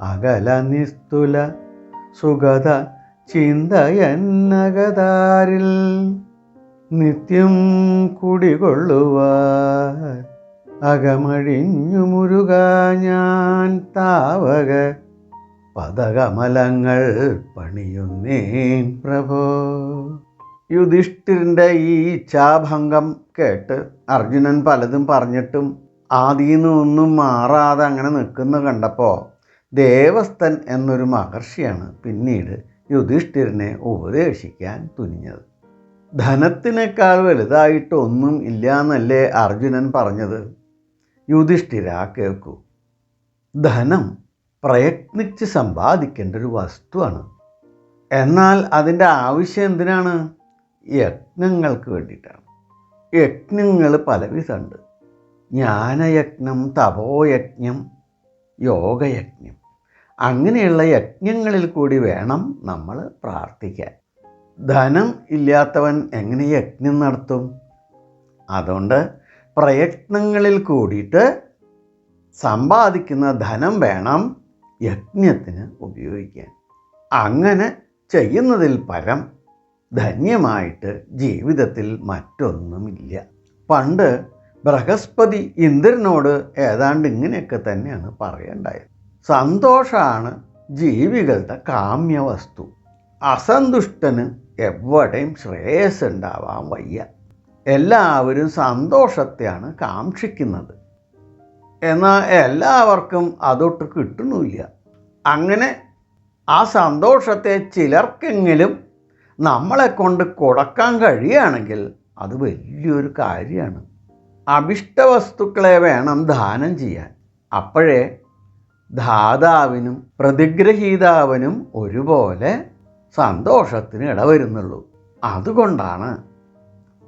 അകല നിസ്തുല സുഗത ചിന്തയന്നകതാരിൽ നിത്യം കുടികൊള്ളുവ അകമഴിഞ്ഞു മുരുക ഞാൻ താവക പദകമലങ്ങൾ പണിയുന്നേൻ പ്രഭോ. യുധിഷ്ഠിരന്റെ ഈ ചാഭംഗം കേട്ട് അർജുനൻ പലതും പറഞ്ഞിട്ടും ആദിന്ന് ഒന്നും മാറാതെ അങ്ങനെ നിൽക്കുന്ന കണ്ടപ്പോൾ ദേവസ്ഥൻ എന്നൊരു മഹർഷിയാണ് പിന്നീട് യുധിഷ്ഠിരനെ ഉപദേശിക്കാൻ തുനിഞ്ഞത്. ധനത്തിനേക്കാൾ വലുതായിട്ടൊന്നും ഇല്ല എന്നല്ലേ അർജുനൻ പറഞ്ഞത്? യുധിഷ്ഠിര കേൾക്കൂ. ധനം പ്രയത്നിച്ച് സമ്പാദിക്കേണ്ട ഒരു വസ്തുവാണ്. എന്നാൽ അതിന്റെ ആവശ്യം എന്തിനാണ്? യജ്ഞങ്ങൾക്ക് വേണ്ടിയിട്ടാണ്. യജ്ഞങ്ങൾ പലവിധമുണ്ട്. ജ്ഞാനയജ്ഞം തപോയജ്ഞം യോഗയജ്ഞം. അങ്ങനെയുള്ള യജ്ഞങ്ങളിൽ കൂടി വേണം നമ്മൾ പ്രാർത്ഥിക്കാൻ. ധനം ഇല്ലാത്തവൻ എങ്ങനെ യജ്ഞം നടത്തും? അതുകൊണ്ട് പ്രയത്നങ്ങളിൽ കൂടിയിട്ട് സമ്പാദിക്കുന്ന ധനം വേണം യജ്ഞത്തിന് ഉപയോഗിക്കാൻ. അങ്ങനെ ചെയ്യുന്നതിൽ പരം ധന്യമായിട്ട് ജീവിതത്തിൽ മറ്റൊന്നുമില്ല. പണ്ട് ബൃഹസ്പതി ഇന്ദ്രനോട് ഏതാണ്ട് ഇങ്ങനെയൊക്കെ തന്നെയാണ് പറയേണ്ടായത്. സന്തോഷമാണ് ജീവികളുടെ കാമ്യവസ്തു. അസന്തുഷ്ടന് എവിടെയും ശ്രേയസ് ഉണ്ടാവാൻ വയ്യ. എല്ലാവരും സന്തോഷത്തെയാണ് കാക്ഷിക്കുന്നത്. എന്നാൽ എല്ലാവർക്കും അതൊട്ട് കിട്ടണമില്ല അങ്ങനെ ആ സന്തോഷത്തെ ചിലർക്കെങ്കിലും നമ്മളെ കൊണ്ട് കൊടുക്കാൻ കഴിയുകയാണെങ്കിൽ അത് വലിയൊരു കാര്യമാണ്. അഭിഷ്ടവസ്തുക്കളെ വേണം ദാനം ചെയ്യാൻ. അപ്പോഴേ ധാതാവിനും പ്രതിഗ്രഹീതാവിനും ഒരുപോലെ സന്തോഷത്തിന് ഇടവരുന്നുള്ളൂ. അതുകൊണ്ടാണ്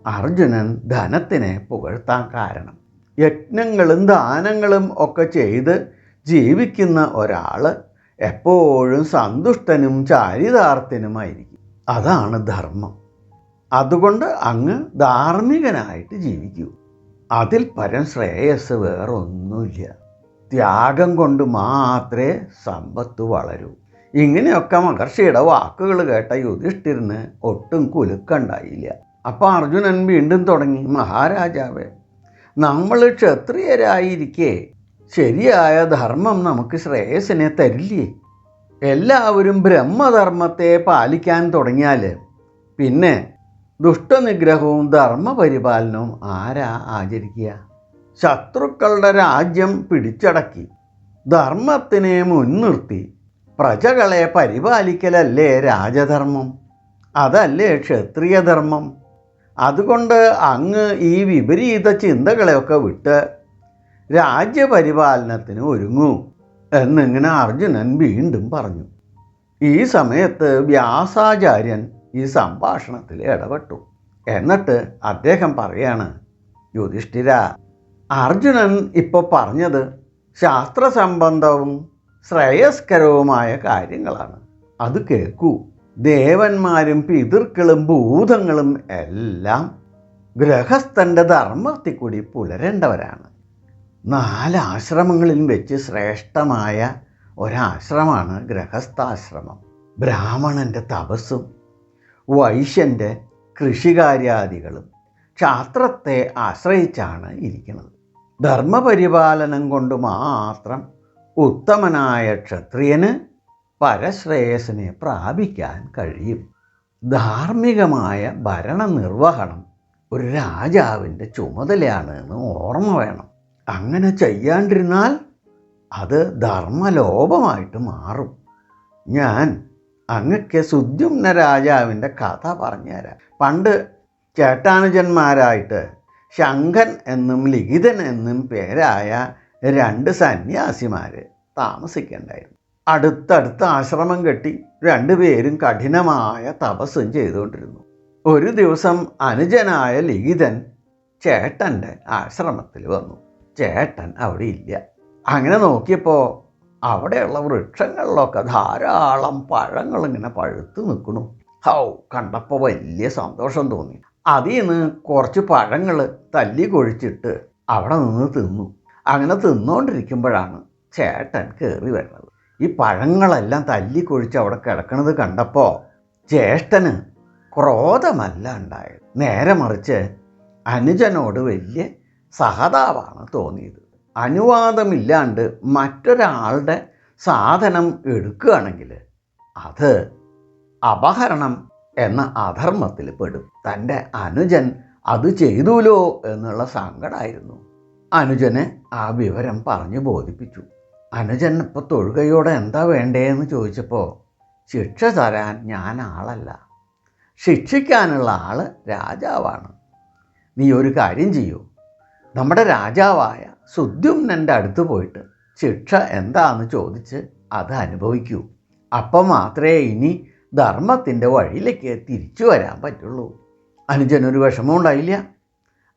അർജുനൻ ധനത്തിനെ പുകഴ്ത്താൻ കാരണം. യജ്ഞങ്ങളും ദാനങ്ങളും ഒക്കെ ചെയ്ത് ജീവിക്കുന്ന ഒരാൾ എപ്പോഴും സന്തുഷ്ടനും ചാരിതാർത്ഥ്യനുമായിരിക്കും. അതാണ് ധർമ്മം. അതുകൊണ്ട് അങ്ങ് ധാർമ്മികനായിട്ട് ജീവിക്കൂ. അതിൽ പരം ശ്രേയസ് വേറൊന്നുമില്ല. ത്യാഗം കൊണ്ട് മാത്രമേ സമ്പത്ത് വളരൂ. ഇങ്ങനെയൊക്കെ മഹർഷിയുടെ വാക്കുകൾ കേട്ട യുധിഷ്ഠിരന് ഒട്ടും കുലുക്കണ്ടായില്ല. അപ്പോൾ അർജുനൻ വീണ്ടും തുടങ്ങി മഹാരാജാവേ നമ്മൾ ക്ഷത്രിയരായിരിക്കെ. ശരിയായ ധർമ്മം നമുക്ക് ശ്രേയസിനെ തരില്ലേ? എല്ലാവരും ബ്രഹ്മധർമ്മത്തെ പാലിക്കാൻ തുടങ്ങിയാൽ പിന്നെ ദുഷ്ടനിഗ്രഹവും ധർമ്മപരിപാലനവും ആരാ ആചരിക്കുക ശത്രുക്കളുടെ രാജ്യം പിടിച്ചടക്കി. ധർമ്മത്തിനെ മുൻനിർത്തി. പ്രജകളെ പരിപാലിക്കലല്ലേ രാജധർമ്മം? അതല്ലേ ക്ഷത്രിയധർമ്മം? അതുകൊണ്ട് അങ്ങ് ഈ വിപരീത ചിന്തകളെയൊക്കെ വിട്ട് രാജ്യപരിപാലനത്തിന് ഒരുങ്ങൂ എന്നിങ്ങനെ അർജുനൻ വീണ്ടും പറഞ്ഞു. ഈ സമയത്ത് വ്യാസാചാര്യൻ ഈ സംഭാഷണത്തിൽ ഇടപെട്ടു. എന്നിട്ട് അദ്ദേഹം പറയാണ് യുധിഷ്ഠിര അർജുനൻ ഇപ്പോൾ പറഞ്ഞത് ശാസ്ത്രസംബന്ധവും ശ്രേയസ്കരവുമായ കാര്യങ്ങളാണ്. അത് കേൾക്കൂ. ദേവന്മാരും പിതൃക്കളും ഭൂതങ്ങളും എല്ലാം ഗൃഹസ്ഥന്റെ ധർമ്മത്തിൽ കൂടി പുലരേണ്ടവരാണ്. നാലാശ്രമങ്ങളിൽ വെച്ച് ശ്രേഷ്ഠമായ ഒരാശ്രമമാണ് ഗൃഹസ്ഥാശ്രമം. ബ്രാഹ്മണന്റെ തപസ്സും വൈശ്യന്റെ കൃഷികാര്യാദികളും ക്ഷാത്രത്തെ ആശ്രയിച്ചാണ് ഇരിക്കുന്നത്. ധർമ്മപരിപാലനം കൊണ്ട് മാത്രം ഉത്തമനായ ക്ഷത്രിയന് പരശ്രേയസിനെ പ്രാപിക്കാൻ കഴിയും. ധാർമ്മികമായ ഭരണനിർവഹണം ഒരു രാജാവിന്റെ ചുമതലയാണ് എന്ന് ഓർമ്മ വേണം. അങ്ങനെ ചെയ്യാണ്ടിരുന്നാൽ അത് ധർമ്മലോപമായിട്ട് മാറും. ഞാൻ അങ്ങക്ക് സുദ്യുമ്ന രാജാവിന്റെ കഥ പറഞ്ഞുതരാം. പണ്ട് ചേട്ടാനുജന്മാരായിട്ട് ശങ്കൻ എന്നും ലിഖിതൻ എന്നും പേരായ രണ്ട് സന്യാസിമാർ താമസിക്കേണ്ടായിരുന്നു. അടുത്തടുത്ത് ആശ്രമം കെട്ടി രണ്ടുപേരും കഠിനമായ തപസ്സും ചെയ്തുകൊണ്ടിരുന്നു. ഒരു ദിവസം അനുജനായ ലിഖിതൻ ചേട്ടന്റെ ആശ്രമത്തിൽ വന്നു. ചേട്ടൻ അവിടെ ഇല്ല. അങ്ങനെ നോക്കിയപ്പോൾ അവിടെയുള്ള വൃക്ഷങ്ങളിലൊക്കെ ധാരാളം പഴങ്ങൾ ഇങ്ങനെ പഴുത്ത് നിൽക്കണു ഹൗ കണ്ടപ്പോൾ വലിയ സന്തോഷം തോന്നി. അതിൽ നിന്ന് കുറച്ച് പഴങ്ങൾ തല്ലി കൊഴിച്ചിട്ട് അവിടെ നിന്ന് തിന്നു. അങ്ങനെ തിന്നുകൊണ്ടിരിക്കുമ്പോഴാണ് ചേട്ടൻ കയറി വരുന്നത്. ഈ പഴങ്ങളെല്ലാം തല്ലി കൊഴിച്ച് അവിടെ കിടക്കണത് കണ്ടപ്പോൾ ജ്യേഷ്ഠന് ക്രോധമല്ല ഉണ്ടായത്. നേരെ മറിച്ച് അനുജനോട് വലിയ സഹതാവാണ് തോന്നിയത്. അനുവാദമില്ലാണ്ട് മറ്റൊരാളുടെ സാധനം എടുക്കുകയാണെങ്കിൽ അത് അപഹരണം എന്ന അധർമ്മത്തിൽ പെടും. തന്റെ അനുജൻ അത് ചെയ്തുലോ എന്നുള്ള സങ്കടമായിരുന്നു അനുജനെ ആ വിവരം പറഞ്ഞു ബോധിപ്പിച്ചു. അനുജൻ ഇപ്പോൾ തൊഴുകയോടെ എന്താ വേണ്ടേന്ന് ചോദിച്ചപ്പോൾ ശിക്ഷ തരാൻ ഞാൻ ആളല്ല. ശിക്ഷിക്കാനുള്ള ആൾ രാജാവാണ്. നീ ഒരു കാര്യം ചെയ്യൂ. നമ്മുടെ രാജാവായ സുദ്യുമ്നന്റെ അടുത്ത് പോയിട്ട് ശിക്ഷ എന്താന്ന് ചോദിച്ച് അത് അനുഭവിക്കൂ. അപ്പം മാത്രമേ ഇനി ധർമ്മത്തിന്റെ വഴിയിലേക്ക് തിരിച്ചു വരാൻ പറ്റുള്ളൂ. അനുജനൊരു വിഷമം ഉണ്ടായില്ല.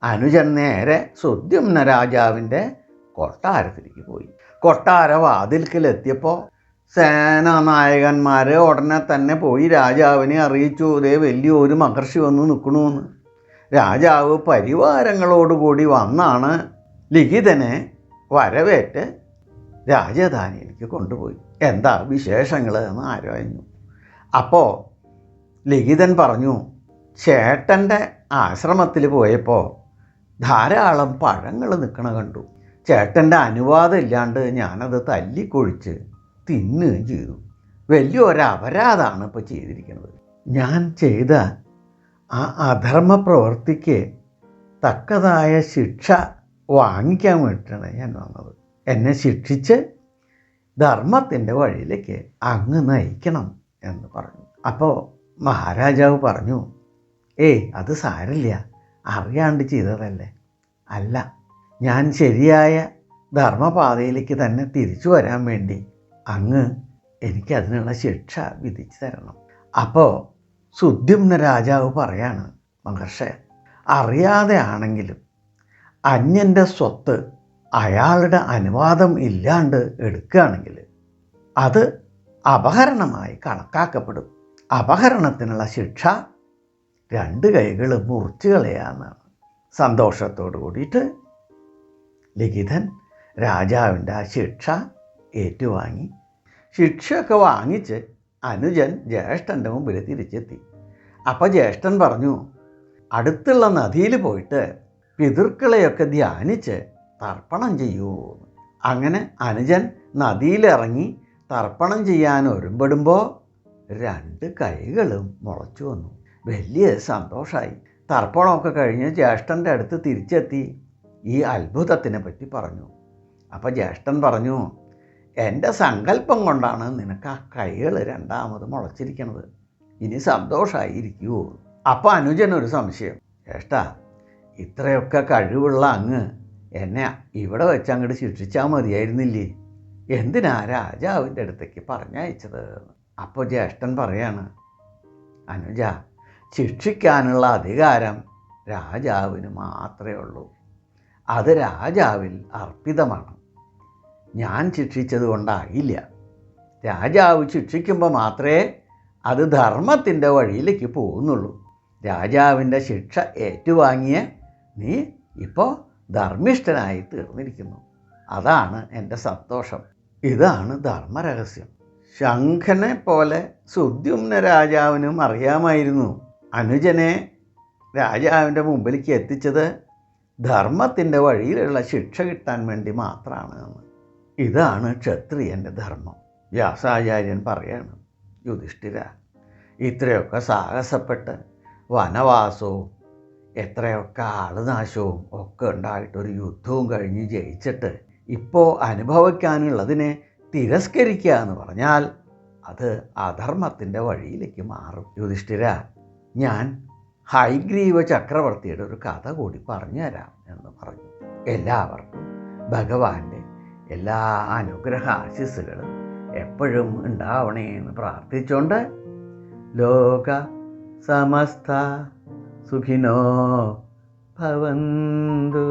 അനുജൻ നേരെ സുദ്യുമ്ന രാജാവിന്റെ കൊട്ടാരത്തിലേക്ക് പോയി. കൊട്ടാര വാതിൽക്കലെത്തിയപ്പോൾ സേനാനായകന്മാർ ഉടനെ തന്നെ പോയി രാജാവിനെ അറിയിച്ചു. അതേ വലിയ ഒരു മഹർഷി വന്ന് നിൽക്കണമെന്ന് രാജാവ് പരിവാരങ്ങളോടുകൂടി വന്നാണ് ലിഖിതനെ വരവേറ്റ് രാജധാനിയിലേക്ക് കൊണ്ടുപോയി. എന്താ വിശേഷങ്ങൾ എന്ന് ആരാഞ്ഞു അപ്പോൾ ലിഖിതൻ പറഞ്ഞു ചേട്ടന്റെ ആശ്രമത്തിൽ പോയപ്പോൾ ധാരാളം പഴങ്ങൾ നിൽക്കണ കണ്ടു. ചേട്ടന്റെ അനുവാദം ഇല്ലാണ്ട് ഞാനത് തല്ലിക്കൊഴിച്ച് തിന്നുകയും ചെയ്തു. വലിയൊരു അപരാധമാണ് ഇപ്പോൾ ചെയ്തിരിക്കുന്നത്. ഞാൻ ചെയ്ത ആ അധർമ്മ പ്രവൃത്തിക്ക് തക്കതായ ശിക്ഷ വാങ്ങിക്കാൻ വേണ്ടിയിട്ടാണ് ഞാൻ വന്നത്. എന്നെ ശിക്ഷിച്ച് ധർമ്മത്തിന്റെ വഴിയിലേക്ക് അങ്ങ് നയിക്കണം. എന്ന് പറഞ്ഞു. അപ്പോൾ മഹാരാജാവ് പറഞ്ഞു ഏയ് അത് സാരമില്ല. അറിയാണ്ട് ചെയ്തതല്ലേ? അല്ല ഞാൻ ശരിയായ ധർമ്മപാതയിലേക്ക് തന്നെ തിരിച്ചു വരാൻ വേണ്ടി അങ്ങ് എനിക്കതിനുള്ള ശിക്ഷ വിധിച്ചു തരണം. അപ്പോൾ സുദ്യുമ്ന രാജാവ് പറയാണ് മഹർഷെ അറിയാതെ ആണെങ്കിലും അന്യന്റെ സ്വത്ത് അയാളുടെ അനുവാദം ഇല്ലാണ്ട് എടുക്കുകയാണെങ്കിൽ അത് അപഹരണമായി കണക്കാക്കപ്പെടും. അപഹരണത്തിനുള്ള ശിക്ഷ രണ്ട് കൈകൾ മുറിച്ചു കളയാന്നാണ് സന്തോഷത്തോടു കൂടിയിട്ട് ലിഖിതൻ രാജാവിന്റെ ആ ശിക്ഷ ഏറ്റുവാങ്ങി. ശിക്ഷയൊക്കെ വാങ്ങിച്ച് അനുജൻ ജ്യേഷ്ഠന്റെ മുമ്പിൽ തിരിച്ചെത്തി. അപ്പോൾ ജ്യേഷ്ഠൻ പറഞ്ഞു അടുത്തുള്ള നദിയിൽ പോയിട്ട് പിതൃക്കളെയൊക്കെ ധ്യാനിച്ച് തർപ്പണം ചെയ്യൂ അങ്ങനെ അനുജൻ നദിയിലിറങ്ങി തർപ്പണം ചെയ്യാൻ ഒരുമ്പെടുമ്പോൾ രണ്ട് കൈകളും മുളച്ചു വന്നു. വലിയ സന്തോഷമായി തർപ്പണമൊക്കെ കഴിഞ്ഞ് ജ്യേഷ്ഠന്റെ അടുത്ത് തിരിച്ചെത്തി. ഈ അത്ഭുതത്തിനെ പറ്റി പറഞ്ഞു. അപ്പോൾ ജ്യേഷ്ഠൻ പറഞ്ഞു എന്റെ സങ്കല്പം കൊണ്ടാണ് നിനക്ക് ആ കൈകൾ രണ്ടാമത് മുളച്ചിരിക്കുന്നത് ഇനി സന്തോഷമായിരിക്കുമോ അപ്പോൾ അനുജനൊരു സംശയം. ജ്യേഷ്ഠ ഇത്രയൊക്കെ കഴിവുള്ള അങ്ങ് എന്നെ ഇവിടെ വെച്ച് അങ്ങോട്ട് ശിക്ഷിച്ചാൽ മതിയായിരുന്നില്ലേ? എന്തിനാ രാജാവിന്റെ അടുത്തേക്ക് പറഞ്ഞയച്ചത്? അപ്പോൾ ജ്യേഷ്ഠൻ പറയാണ് അനുജ ശിക്ഷിക്കാനുള്ള അധികാരം രാജാവിന് മാത്രമേ ഉള്ളൂ. അത് രാജാവിൽ അർപ്പിതമാണ്. ഞാൻ ശിക്ഷിച്ചത് കൊണ്ടായില്ല. രാജാവ് ശിക്ഷിക്കുമ്പോൾ മാത്രമേ അത് ധർമ്മത്തിന്റെ വഴിയിലേക്ക് പോകുന്നുള്ളൂ. രാജാവിന്റെ ശിക്ഷ ഏറ്റുവാങ്ങിയ നീ ഇപ്പോൾ ധർമ്മിഷ്ഠനായി തീർന്നിരിക്കുന്നു. അതാണ് എന്റെ സന്തോഷം. ഇതാണ് ധർമ്മരഹസ്യം. ശംഖനെ പോലെ സുദ്യുമ്ന രാജാവിനും അറിയാമായിരുന്നു. അനുജനെ രാജാവിന്റെ മുമ്പിലേക്ക് എത്തിച്ചത് ധർമ്മത്തിന്റെ വഴിയിലുള്ള ശിക്ഷ കിട്ടാൻ വേണ്ടി മാത്രമാണ് എന്ന്. ഇതാണ് ക്ഷത്രിയന്റെ ധർമ്മം. വ്യാസാചാര്യൻ പറയാണ് യുധിഷ്ഠിര ഇത്രയൊക്കെ സാഹസപ്പെട്ട് വനവാസവും എത്രയൊക്കെ ആളുനാശവും ഒക്കെ ഉണ്ടായിട്ട് ഒരു യുദ്ധവും കഴിഞ്ഞ് ജയിച്ചിട്ട് ഇപ്പോൾ അനുഭവിക്കാനുള്ളതിനെ തിരസ്കരിക്കുക എന്ന് പറഞ്ഞാൽ അത് അധർമ്മത്തിന്റെ വഴിയിലേക്ക് മാറും. യുധിഷ്ഠിര ഞാൻ ഹൈഗ്രീവ ചക്രവർത്തിയുടെ ഒരു കഥ കൂടി പറഞ്ഞുതരാം എന്ന് പറഞ്ഞു. എല്ലാവർക്കും ഭഗവാന്റെ എല്ലാ അനുഗ്രഹ ആശിസ്സുകളും എപ്പോഴും ഉണ്ടാവണേ എന്ന് പ്രാർത്ഥിച്ചുകൊണ്ട് ലോക സമസ്ത സുഖിനോ ഭവന്തു.